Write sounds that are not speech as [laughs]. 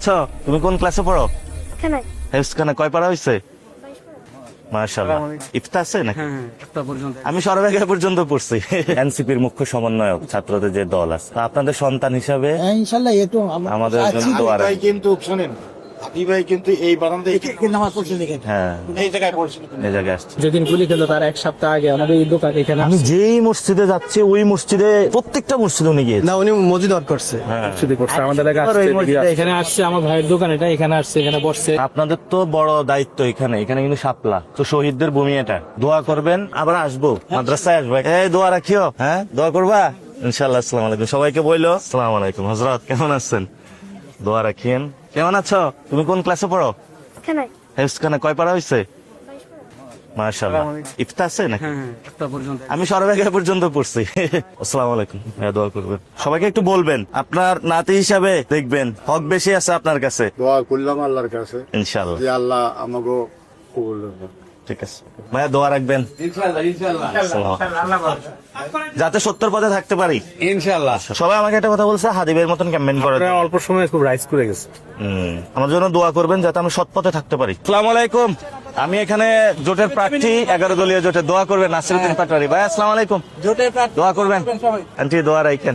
আছো তুমি কোন ক্লাসে পড়ো? এখানে। কয় পারা হয়েছে মাশাআল্লাহ। ইফতা আছে না আমি সর্বাগে পর্যন্ত পড়ছি। এনসিপির মুখ্য সমন্বয়ক ছাত্রদের যে দল আছে। আপনাদের সন্তান হিসাবে হ্যাঁ, আমাদের জন্য। কিন্তু শোনেন হাতি ভাই কিন্তু এই বারান্দায় এখানে। হ্যাঁ। এই জায়গায় পড়ছিল এই জায়গায় আসছে যেদিন গুলি খেলো তার এক সপ্তাহ আগে আমাদের এই দোকান এখানে আমি যেই মসজিদে যাচ্ছি ওই মসজিদে প্রত্যেকটা মসজিদে উনি গিয়েছে। না উনি মসজিদ অর্ড করছে। শুধু করছে। আমাদের আসছে, মসজিদে এখানে আসছে আমার ভাইয়ের দোকান এটা এখানে আসছে এখানে বসছে। আপনাদের তো বড় দায়িত্ব এখানে এখানে কিন্তু সাপলা তো শহীদদের ভূমি এটা। দোয়া করবেন আবার আসব। মাদ্রাসায় আসব। এই দোয়া রাখিও। হ্যাঁ দোয়া করবা? ইনশাল্লাহ আসসালামু আলাইকুম। সবাইকে বইলো। আসসালামু আলাইকুম। হজরত কেমন আছেন? দোয়া রাখিয়েন কেমন আছো? তুমি কোন ক্লাসে পড়ো? এখানে। হেফসখানে কয় পারা হয়েছে মাশাআল্লাহ। ইফতা আছে না পর্যন্ত। আমি সর্বাগে পর্যন্ত পড়ছি। [laughs] আসসালামু আলাইকুম। হ্যাঁ দোয়া করবেন। সবাইকে একটু বলবেন আপনার নাতি হিসাবে দেখবেন হক বেশি আছে আপনার কাছে। দোয়া করলাম আল্লাহর কাছে। ইনশাআল্লাহ। আল্লাহ আমাকে কবুল। ঠিক আছে। ভাইয়া দোয়া রাখবেন। যাতে সত্তর পদে থাকতে পারি। ইনশাল্লাহ। সবাই আমাকে একটা কথা বলছে হাদিবের মতন ক্যাম্পেইন করে অল্প সময়ে খুব রাইজ করে গেছে। আমার জন্য দোয়া করবেন যাতে আমি সৎ পথে থাকতে পারি। সালাম আলাইকুম। আমি এখানে জোটের প্রার্থী এগারো দলীয় জোটে দোয়া করবেন নাসিরুদ্দিন পাটোয়ারি। ভাই আসসালাম আলাইকুম। জোটের প্রার্থী। দোয়া করবেন। আন্টি দোয়া রাখেন